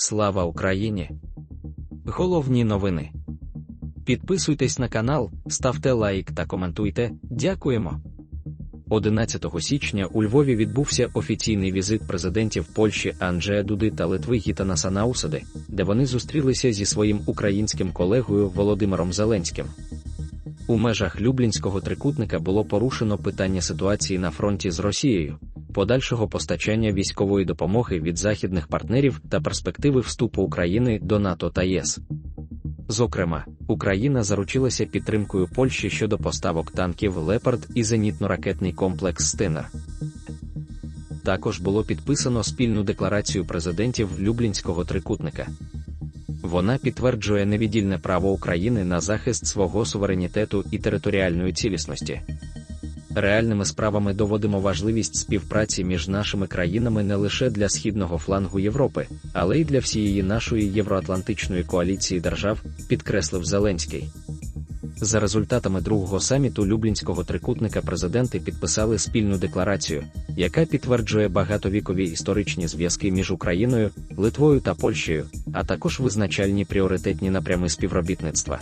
Слава Україні! Головні новини. Підписуйтесь на канал, ставте лайк та коментуйте. Дякуємо. 11 січня у Львові відбувся офіційний візит президентів Польщі Анджея Дуди та Литви Гітана Санаусади, де вони зустрілися зі своїм українським колегою Володимиром Зеленським. У межах Люблінського трикутника було порушено питання ситуації на фронті з Росією, подальшого постачання військової допомоги від західних партнерів та перспективи вступу України до НАТО та ЄС. Зокрема, Україна заручилася підтримкою Польщі щодо поставок танків Лепард і зенітно-ракетний комплекс Стенер. Також було підписано спільну декларацію президентів Люблінського трикутника. Вона підтверджує невіддільне право України на захист свого суверенітету і територіальної цілісності. Реальними справами доводимо важливість співпраці між нашими країнами не лише для східного флангу Європи, але й для всієї нашої євроатлантичної коаліції держав, підкреслив Зеленський. За результатами другого саміту Люблінського трикутника президенти підписали спільну декларацію, яка підтверджує багатовікові історичні зв'язки між Україною, Литвою та Польщею, а також визначальні пріоритетні напрями співробітництва.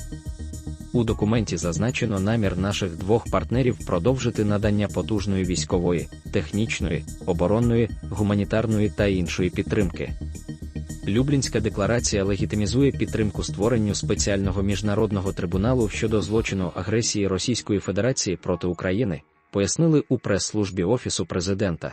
У документі зазначено намір наших двох партнерів продовжити надання потужної військової, технічної, оборонної, гуманітарної та іншої підтримки. Люблінська декларація легітимізує підтримку створенню спеціального міжнародного трибуналу щодо злочину агресії Російської Федерації проти України, пояснили у прес-службі Офісу президента.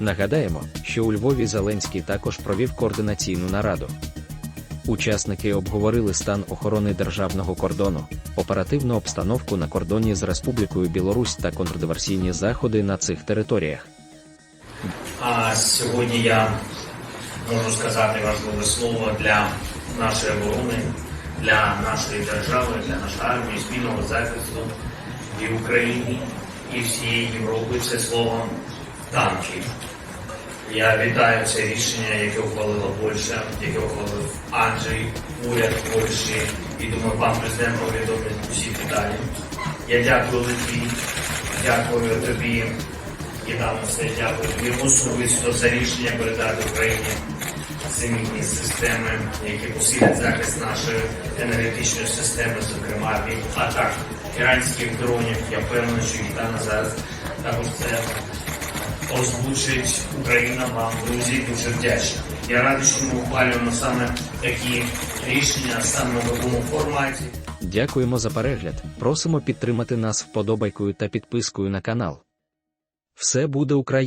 Нагадаємо, що у Львові Зеленський також провів координаційну нараду. Учасники обговорили стан охорони державного кордону, оперативну обстановку на кордоні з Республікою Білорусь та контрдиверсійні заходи на цих територіях. А сьогодні я можу сказати важливе слово для нашої оборони, для нашої держави, для нашої армії, спільного захисту і України, і всієї Європи. Це слово танки. Я вітаю це рішення, яке ухвалила Польща, яке ухвалив Анджей, уряд Польщі, і думаю, пан президент повідомить усі деталі. Я дякую Литві, дякую тобі, Єдано все дякую тобі особисто за рішення передати Україні зенітні системи, які посилять захист нашої енергетичної системи, зокрема від атак іранських дронів. Я впевнений, що Гітана зараз також це озвучить Україна вам, друзі, дуже вдячна. Я радий, що ми ухвалюємо саме такі рішення саме в новому форматі. Дякуємо за перегляд. Просимо підтримати нас вподобайкою та підпискою на канал. Все буде Україна!